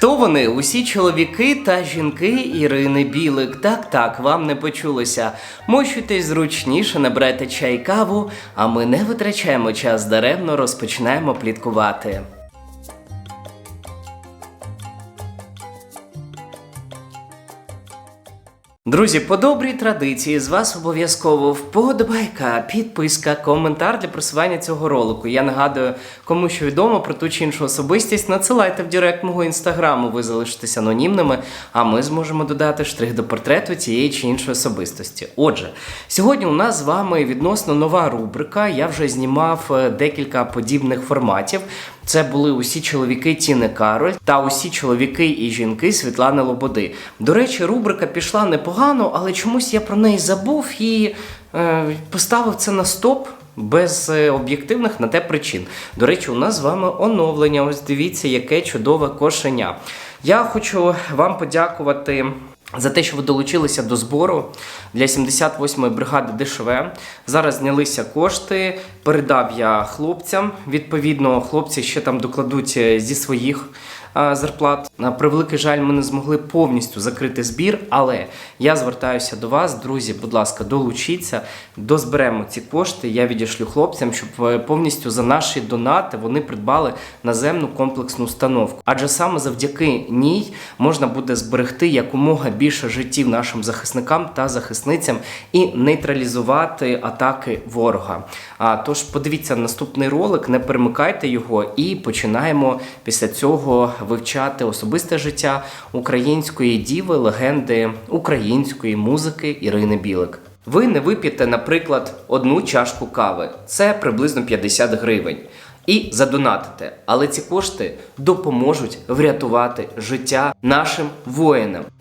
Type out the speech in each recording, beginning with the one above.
Хто вони? Усі чоловіки та жінки Ірини Білик. Так, так, вам не почулося. Мощуйтесь зручніше, набрати чай каву, а ми не витрачаємо час даремно, розпочинаємо пліткувати. Друзі, по добрій традиції з вас обов'язково вподобайка, підписка, коментар для просування цього ролику. Я нагадую, кому що відомо про ту чи іншу особистість, надсилайте в директ мого інстаграму, ви залишитесь анонімними, а ми зможемо додати штрих до портрету цієї чи іншої особистості. Отже, сьогодні у нас з вами відносно нова рубрика. Я вже знімав е, декілька подібних форматів. Це були усі чоловіки Тіни Кароль та усі чоловіки і жінки Світлани Лободи. До речі, рубрика пішла непогано, але чомусь я про неї забув і е, поставив це на стоп. Без е, об'єктивних на те причин. До речі, у нас з вами оновлення. Ось дивіться, яке чудове кошеня. Я хочу вам подякувати за те, що ви долучилися до збору для 78-ї бригади ДШВ. Зараз знялися кошти, передав я хлопцям. Відповідно, хлопці ще там докладуть е, зі своїх зарплат. На превеликий жаль, ми не змогли повністю закрити збір, але я звертаюся до вас, друзі. Будь ласка, долучіться, дозберемо ці кошти. Я відішлю хлопцям, щоб е, повністю за наші донати вони придбали наземну комплексну установку. Адже саме завдяки ній можна буде зберегти якомога більше життів нашим захисникам та захисницям і нейтралізувати атаки ворога. А тож подивіться наступний ролик, не перемикайте його, і починаємо після цього вивчати особисте життя української діви, легенди української музики Ірини Білик. Ви не вип'єте, наприклад, одну чашку кави, це приблизно 50 гривень. І задонатите, але ці кошти допоможуть врятувати життя нашим воїнам.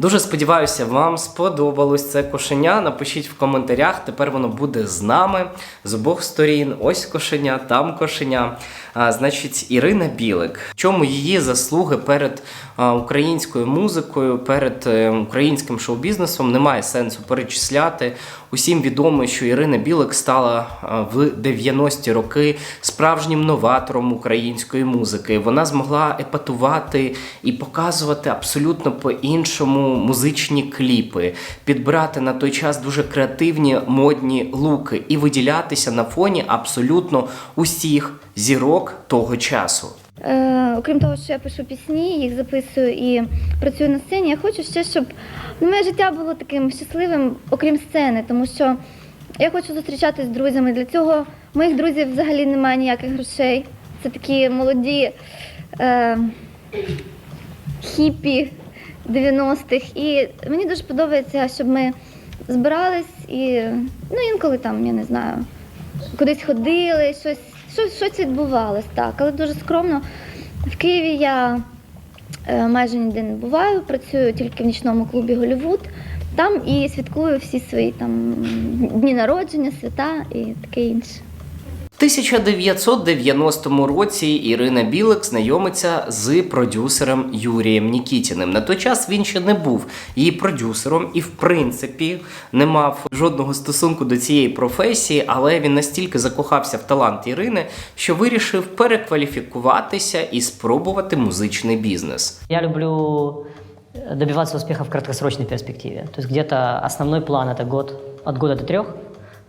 Дуже сподіваюся, вам сподобалось це кошеня. Напишіть в коментарях. Тепер воно буде з нами з обох сторін. Ось кошеня, там кошеня. Значить, Ірина Білик. В чому її заслуги перед українською музикою, перед е, українським шоу-бізнесом немає сенсу перечисляти. Усім відомо, що Ірина Білик стала в 90-ті роки справжнім новатором української музики. Вона змогла епатувати і показувати абсолютно по-іншому музичні кліпи, підбирати на той час дуже креативні модні луки і виділятися на фоні абсолютно усіх зірок того часу. Е, окрім того, що я пишу пісні, їх записую і працюю на сцені, я хочу ще, щоб ну, моє життя було таким щасливим, окрім сцени, тому що я хочу зустрічатися з друзями. Для цього моїх друзів взагалі немає ніяких грошей. Це такі молоді е, хіпі 90-х. І мені дуже подобається, щоб ми збирались і ну, інколи там, я не знаю, кудись ходили, щось, щось, щось відбувалось, так, але дуже скромно. В Києві я е, майже ніде не буваю, працюю тільки в нічному клубі Голівуд. Там і святкую всі свої там дні народження, свята і таке інше. В 1990 році Ірина Білик знайомиться з продюсером Юрієм Нікітіним. На той час він ще не був її продюсером і, в принципі, не мав жодного стосунку до цієї професії, але він настільки закохався в талант Ірини, що вирішив перекваліфікуватися і спробувати музичний бізнес. Я люблю э, добиваться успеха в краткосрочной перспективе. То есть где-то основной план это год, от года до трех.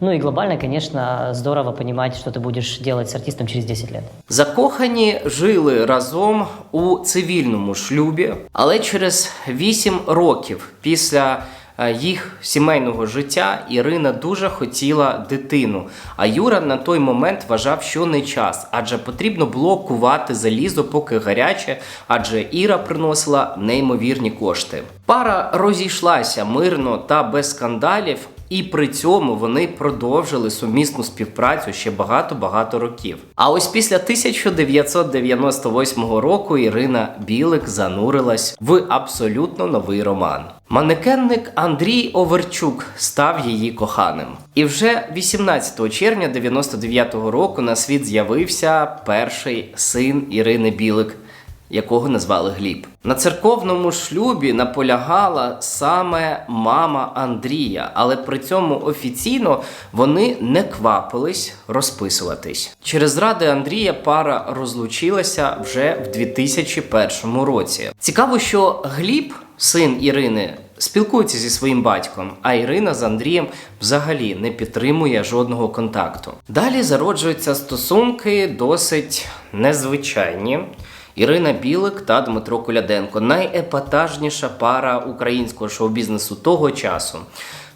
Ну и глобально, конечно, здорово понимать, что ты будешь делать с артистом через 10 лет. Закохані жили разом у цивільному шлюбі, але через 8 років після е, їх сімейного життя Ірина дуже хотіла дитину. А Юра на той момент вважав, що не час, адже потрібно було кувати залізо, поки гаряче, адже Іра приносила неймовірні кошти. Пара розійшлася мирно та без скандалів. І при цьому вони продовжили сумісну співпрацю ще багато-багато років. А ось після 1998 року Ірина Білик занурилась в абсолютно новий роман. Манекенник Андрій Оверчук став її коханим. І вже 18 червня 99-го року на світ з'явився перший син Ірини Білик якого назвали Гліб. На церковному шлюбі наполягала саме мама Андрія, але при цьому офіційно вони не квапились розписуватись. Через зради Андрія пара розлучилася вже в 2001 році. Цікаво, що Гліб, син Ірини, спілкується зі своїм батьком, а Ірина з Андрієм взагалі не підтримує жодного контакту. Далі зароджуються стосунки досить незвичайні. Ірина Білик та Дмитро Коляденко найепатажніша пара українського шоу-бізнесу того часу.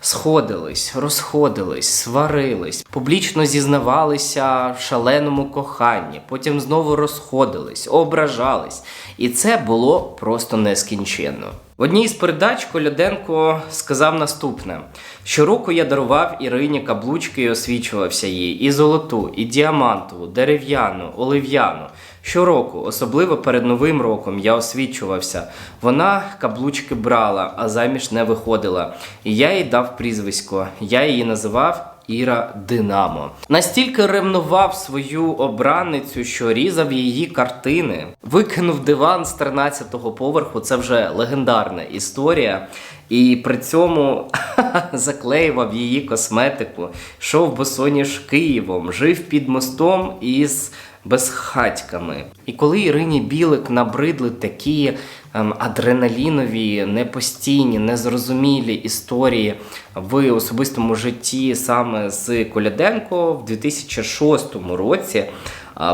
Сходились, розходились, сварились, публічно зізнавалися в шаленому коханні, потім знову розходились, ображались. І це було просто нескінченно. В одній з передач Коляденко сказав наступне: щороку я дарував Ірині каблучки і освічувався їй і золоту, і діамантову, дерев'яну, олив'яну. Щороку, особливо перед Новим роком, я освічувався. Вона каблучки брала, а заміж не виходила. І я їй дав прізвисько. Я її називав Іра Динамо. Настільки ревнував свою обранницю, що різав її картини, викинув диван з 13-го поверху. Це вже легендарна історія. І при цьому заклеював її косметику, йшов босоніж Києвом, жив під мостом із безхатьками. І коли Ірині Білик набридли такі ем, адреналінові, непостійні, незрозумілі історії в особистому житті саме з Коляденко в 2006 році,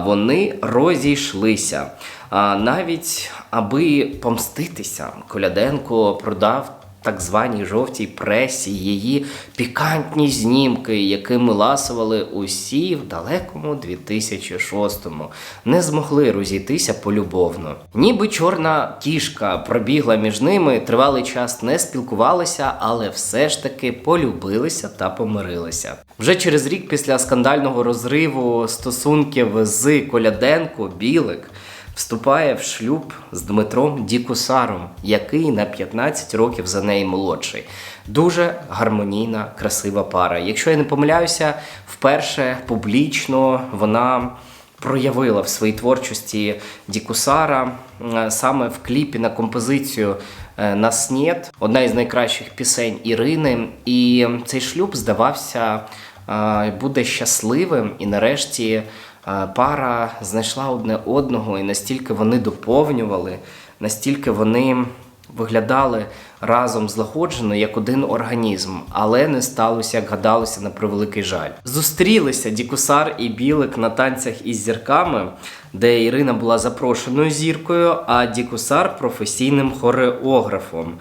вони розійшлися. А, Навіть аби помститися, Коляденко продав так званій жовтій пресі її пікантні знімки, якими ласували усі в далекому 2006-му. Не змогли розійтися полюбовно. Ніби чорна кішка пробігла між ними, тривалий час не спілкувалися, але все ж таки полюбилися та помирилися. Вже через рік після скандального розриву стосунків з Коляденко Білик вступає в шлюб з Дмитром Дікусаром, який на 15 років за неї молодший. Дуже гармонійна, красива пара. Якщо я не помиляюся, вперше публічно вона проявила в своїй творчості Дікусара саме в кліпі на композицію е, Наснєт, одна із найкращих пісень Ірини. І цей шлюб здавався е, буде щасливим і нарешті пара знайшла одне одного, і настільки вони доповнювали, настільки вони виглядали разом злагоджено як один організм, але не сталося, як гадалося, на превеликий жаль. Зустрілися Дікусар і Білик на танцях із зірками, де Ірина була запрошеною зіркою, а Дікусар професійним хореографом.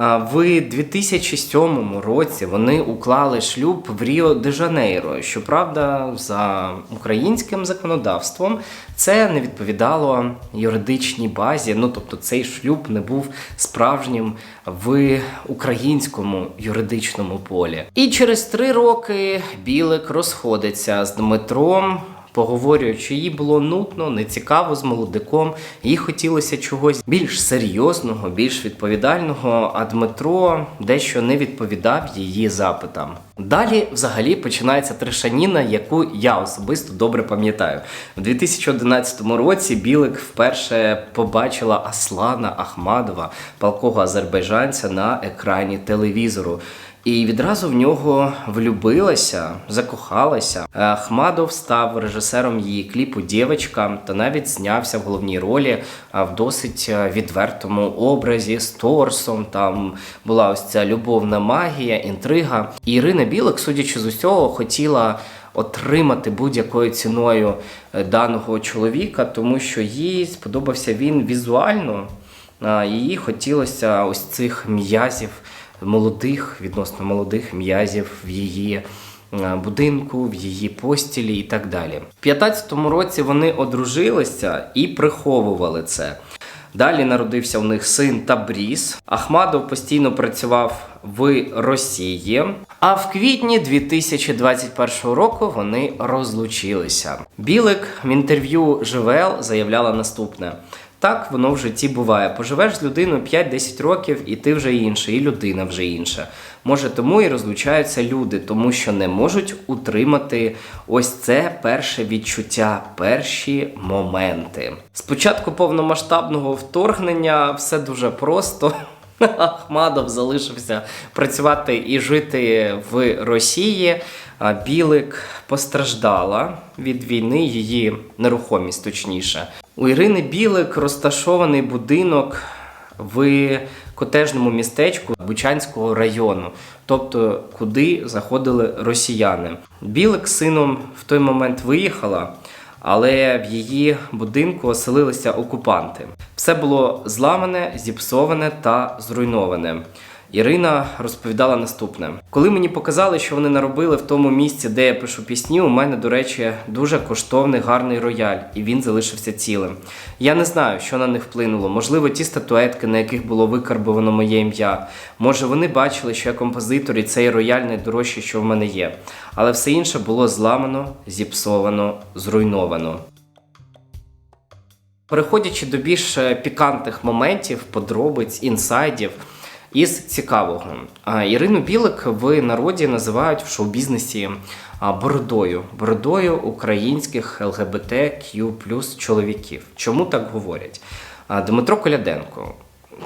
В 2007 році вони уклали шлюб в Ріо де Жанейро. Щоправда, за українським законодавством це не відповідало юридичній базі. Ну тобто, цей шлюб не був справжнім в українському юридичному полі. І через три роки Білик розходиться з Дмитром. Поговорюють, що їй було нудно, нецікаво з молодиком, їй хотілося чогось більш серйозного, більш відповідального, а Дмитро дещо не відповідав її запитам. Далі, взагалі, починається трешаніна, яку я особисто добре пам'ятаю. У 2011 році Білик вперше побачила Аслана Ахмадова, палкого азербайджанця, на екрані телевізору. І відразу в нього влюбилася, закохалася. Е, Ахмадов став режисером її кліпу Дівочка та навіть знявся в головній ролі в досить е, відвертому образі з торсом. Там була ось ця любовна магія, інтрига. І Ірина Білик, судячи з усього, хотіла отримати будь-якою ціною е, даного чоловіка, тому що їй сподобався він візуально. А, Їй хотілося ось цих м'язів молодих, відносно молодих м'язів в її е, будинку, в її постілі і так далі. В 15-му році вони одружилися і приховували це. Далі народився у них син Табріс. Ахмадов постійно працював в Росії. А в квітні 2021 року вони розлучилися. Білик в інтерв'ю ЖВЛ заявляла наступне: так воно в житті буває. Поживеш з людиною 5-10 років, і ти вже інший, і людина вже інша. Може, тому і розлучаються люди, тому що не можуть утримати ось це перше відчуття, перші моменти. Спочатку повномасштабного вторгнення все дуже просто. Ахмадов залишився працювати і жити в Росії. Білик постраждала від війни, її нерухомість точніше. У Ірини Білик розташований будинок в котежному містечку Бучанського району, тобто куди заходили росіяни. Білик сином в той момент виїхала, але в її будинку оселилися окупанти. Все було зламане, зіпсоване та зруйноване. Ірина розповідала наступне: коли мені показали, що вони наробили в тому місці, де я пишу пісні, у мене, до речі, дуже коштовний гарний рояль, і він залишився цілим. Я не знаю, що на них вплинуло. Можливо, ті статуетки, на яких було викарбовано моє ім'я. Може, вони бачили, що я композитор і цей рояль найдорожче, що в мене є. Але все інше було зламано, зіпсовано, зруйновано. Переходячи до більш е, пікантних моментів, подробиць, інсайдів із цікавого. Ірину Білик в народі називають в шоу-бізнесі бородою, бородою українських ЛГБТQ чоловіків. Чому так говорять? Дмитро Коляденко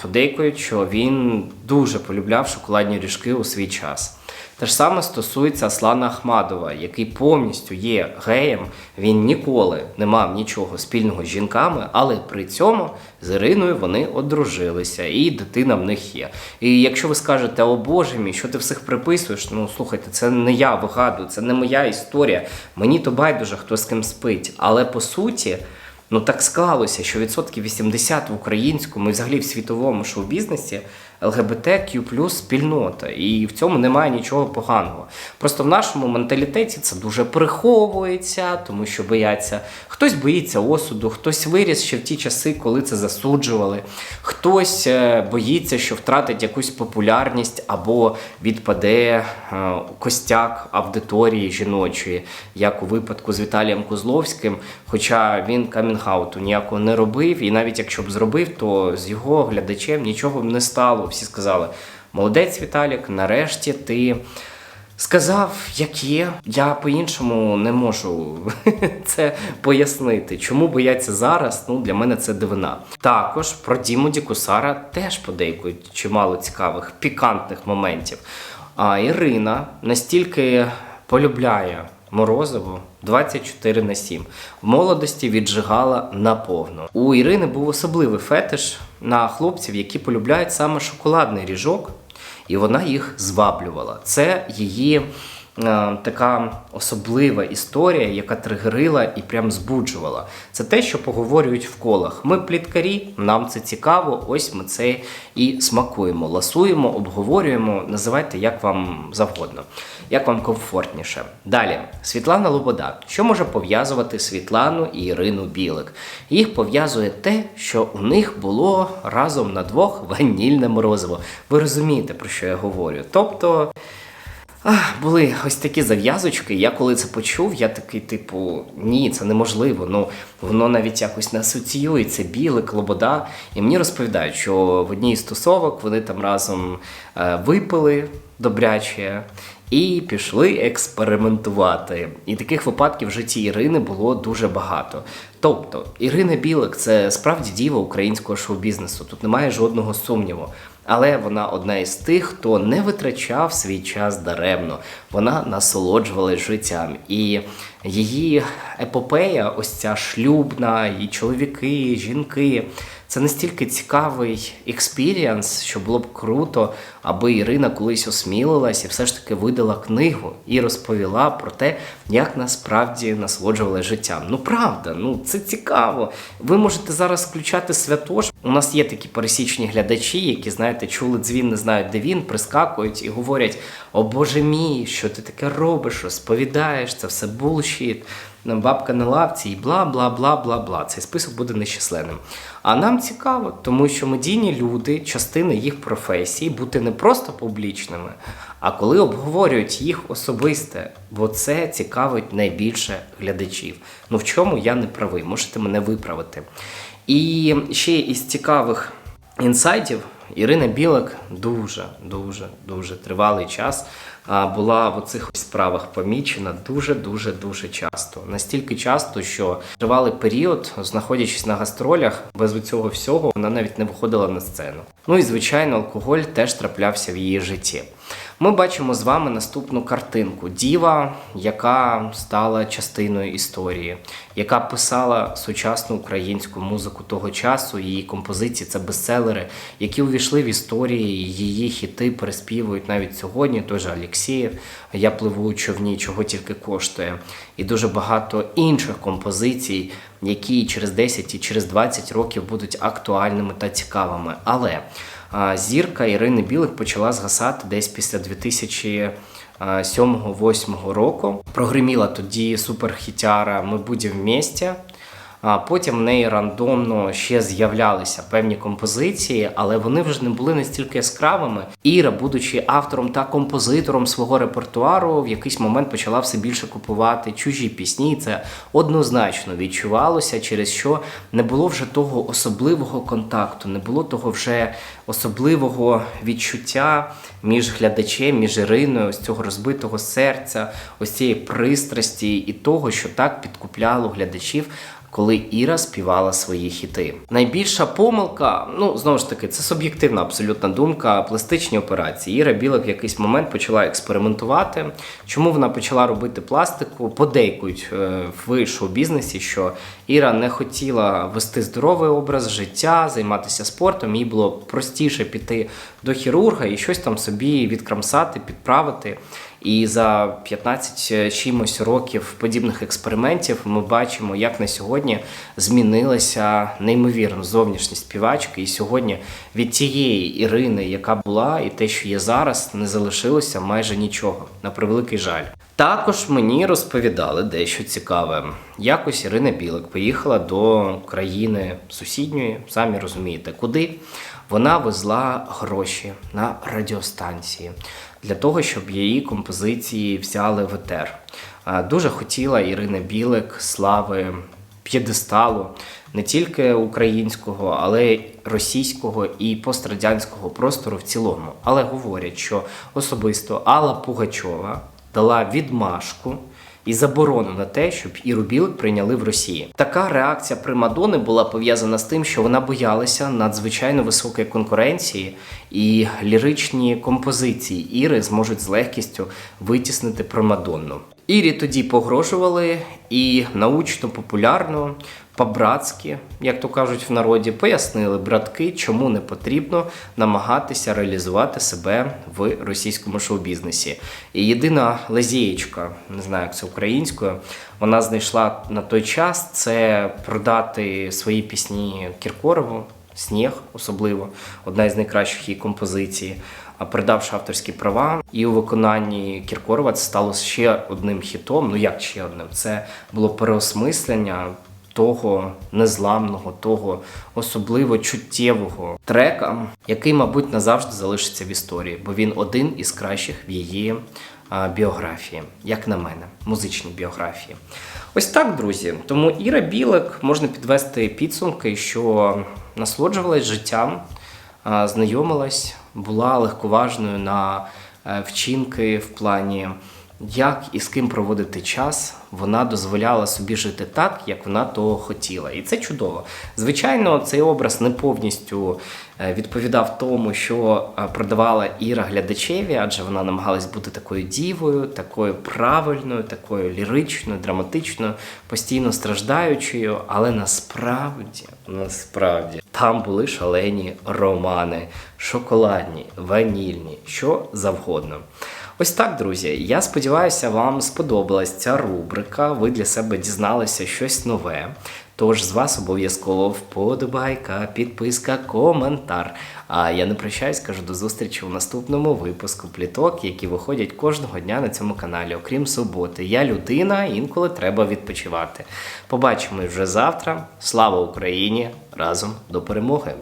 подейкують, що він дуже полюбляв шоколадні ріжки у свій час. Те ж саме стосується Аслана Ахмадова, який повністю є геєм. Він ніколи не мав нічого спільного з жінками, але при цьому з Іриною вони одружилися, і дитина в них є. І якщо ви скажете, о Боже мій, що ти всіх приписуєш? Ну слухайте, це не я вигадую, це не моя історія. Мені то байдуже, хто з ким спить. Але по суті. Ну так склалося, що відсотків 80 в українському і взагалі в світовому шоу-бізнесі ЛГБТQ спільнота, і в цьому немає нічого поганого. Просто в нашому менталітеті це дуже приховується, тому що бояться. Хтось боїться осуду, хтось виріс ще в ті часи, коли це засуджували, хтось е, боїться, що втратить якусь популярність або відпаде е, костяк аудиторії жіночої, як у випадку з Віталієм Козловським. Хоча він камінгауту ніякого не робив, і навіть якщо б зробив, то з його глядачем нічого б не стало. Всі сказали: молодець Віталік, нарешті ти. Сказав, як є. Я по-іншому не можу це пояснити. Чому бояться зараз? Ну для мене це дивина. Також про Діму Дікусара теж подейкують чимало цікавих пікантних моментів. А Ірина настільки полюбляє Морозову 24 на 7. В молодості віджигала наповно. У Ірини був особливий фетиш на хлопців, які полюбляють саме шоколадний ріжок і вона їх зваблювала. Це її така особлива історія, яка тригерила і прям збуджувала. Це те, що поговорюють в колах. Ми пліткарі, нам це цікаво. Ось ми це і смакуємо, ласуємо, обговорюємо. Називайте як вам завгодно, як вам комфортніше. Далі, Світлана Лобода. Що може пов'язувати Світлану і Ірину Білик? Їх пов'язує те, що у них було разом на двох ванільне морозиво. Ви розумієте, про що я говорю? Тобто. Ах, були ось такі зав'язочки. Я коли це почув, я такий, типу, ні, це неможливо. Ну воно навіть якось не асоціюється. Білик, лобода. І мені розповідають, що в одній із тусовок вони там разом е, випили добряче і пішли експериментувати. І таких випадків в житті Ірини було дуже багато. Тобто, Ірина Білик це справді діва українського шоу-бізнесу. Тут немає жодного сумніву. Але вона одна із тих, хто не витрачав свій час даремно. Вона насолоджувалась життям. І її епопея, ось ця шлюбна, і чоловіки, і жінки. Це настільки цікавий експіріанс, що було б круто, аби Ірина колись осмілилась і все ж таки видала книгу і розповіла про те, як насправді насолоджувалася життям. Ну правда, ну це цікаво. Ви можете зараз включати святош. У нас є такі пересічні глядачі, які, знаєте, чули дзвін, не знають, де він, прискакують і говорять: О Боже мій, що ти таке робиш, розповідаєш, це все булшіт. Бабка на лавці і бла бла бла бла бла. Цей список буде нещасленним. А нам цікаво, тому що медійні люди, частина їх професії, бути не просто публічними, а коли обговорюють їх особисте, бо це цікавить найбільше глядачів. Ну в чому я не правий, можете мене виправити. І ще із цікавих інсайтів Ірина Білик дуже, дуже, дуже тривалий час була в оцих справах помічена дуже, дуже, дуже часто. Настільки часто, що тривалий період, знаходячись на гастролях, без цього всього вона навіть не виходила на сцену. Ну і звичайно, алкоголь теж траплявся в її житті. Ми бачимо з вами наступну картинку: діва, яка стала частиною історії, яка писала сучасну українську музику того часу. Її композиції це бестселери, які увійшли в історії. Її хіти переспівують навіть сьогодні. Той же Алєксєєв, Я пливу у човні, чого тільки коштує, і дуже багато інших композицій, які через 10 і через 20 років будуть актуальними та цікавими. Але зірка Ірини Білик почала згасати десь після 2007-2008 року. Прогриміла тоді суперхітяра Ми будем вместе. А потім в неї рандомно ще з'являлися певні композиції, але вони вже не були настільки яскравими. Іра, будучи автором та композитором свого репертуару, в якийсь момент почала все більше купувати чужі пісні. І Це однозначно відчувалося, через що не було вже того особливого контакту, не було того вже особливого відчуття між глядачем, між Іриною, ось цього розбитого серця, ось цієї пристрасті і того, що так підкупляло глядачів коли Іра співала свої хіти. Найбільша помилка, ну знову ж таки, це суб'єктивна абсолютна думка, пластичні операції. Іра Білик в якийсь момент почала експериментувати. Чому вона почала робити пластику? Подейкують е, в шоу-бізнесі, що Іра не хотіла вести здоровий образ життя, займатися спортом. Їй було простіше піти до хірурга і щось там собі відкрамсати, підправити. І за 15 чимось років подібних експериментів ми бачимо, як на сьогодні змінилася неймовірно зовнішність співачки. І сьогодні від тієї Ірини, яка була, і те, що є зараз, не залишилося майже нічого. На превеликий жаль. Також мені розповідали дещо цікаве. Якось Ірина Білик поїхала до країни сусідньої, самі розумієте, куди. Вона везла гроші на радіостанції для того, щоб її композиції взяли в етер. Дуже хотіла Ірина Білик слави п'єдесталу не тільки українського, але й російського і пострадянського простору в цілому. Але говорять, що особисто Алла Пугачова дала відмашку і заборону на те, щоб Іру Білик прийняли в Росії. Така реакція Примадони була пов'язана з тим, що вона боялася надзвичайно високої конкуренції, і ліричні композиції Іри зможуть з легкістю витіснити Примадонну. Ірі тоді погрожували і научно популярно, по-братськи, як то кажуть в народі, пояснили братки, чому не потрібно намагатися реалізувати себе в російському шоу-бізнесі. І єдина лазієчка, не знаю, як це українською, вона знайшла на той час це продати свої пісні Кіркорову. Сніг, особливо одна із найкращих її композицій, а передавши авторські права, і у виконанні Кіркорова це стало ще одним хітом. Ну як ще одним? Це було переосмислення того незламного, того особливо чуттєвого трека, який, мабуть, назавжди залишиться в історії, бо він один із кращих в її біографії, як на мене, музичні біографії. Ось так, друзі. Тому Іра Білик можна підвести підсумки, що насолоджувалась життям, знайомилась, була легковажною на е, вчинки в плані, як і з ким проводити час. Вона дозволяла собі жити так, як вона того хотіла. І це чудово. Звичайно, цей образ не повністю е, відповідав тому, що е, продавала Іра глядачеві, адже вона намагалась бути такою дівою, такою правильною, такою ліричною, драматичною, постійно страждаючою. Але насправді, насправді, там були шалені романи, шоколадні, ванільні, що завгодно. Ось так, друзі. Я сподіваюся, вам сподобалась ця рубрика. Ви для себе дізналися щось нове. Тож з вас обов'язково вподобайка, підписка, коментар. А я не прощаюсь, кажу до зустрічі у наступному випуску пліток, які виходять кожного дня на цьому каналі, окрім суботи. Я людина, інколи треба відпочивати. Побачимось вже завтра. Слава Україні! Разом до перемоги!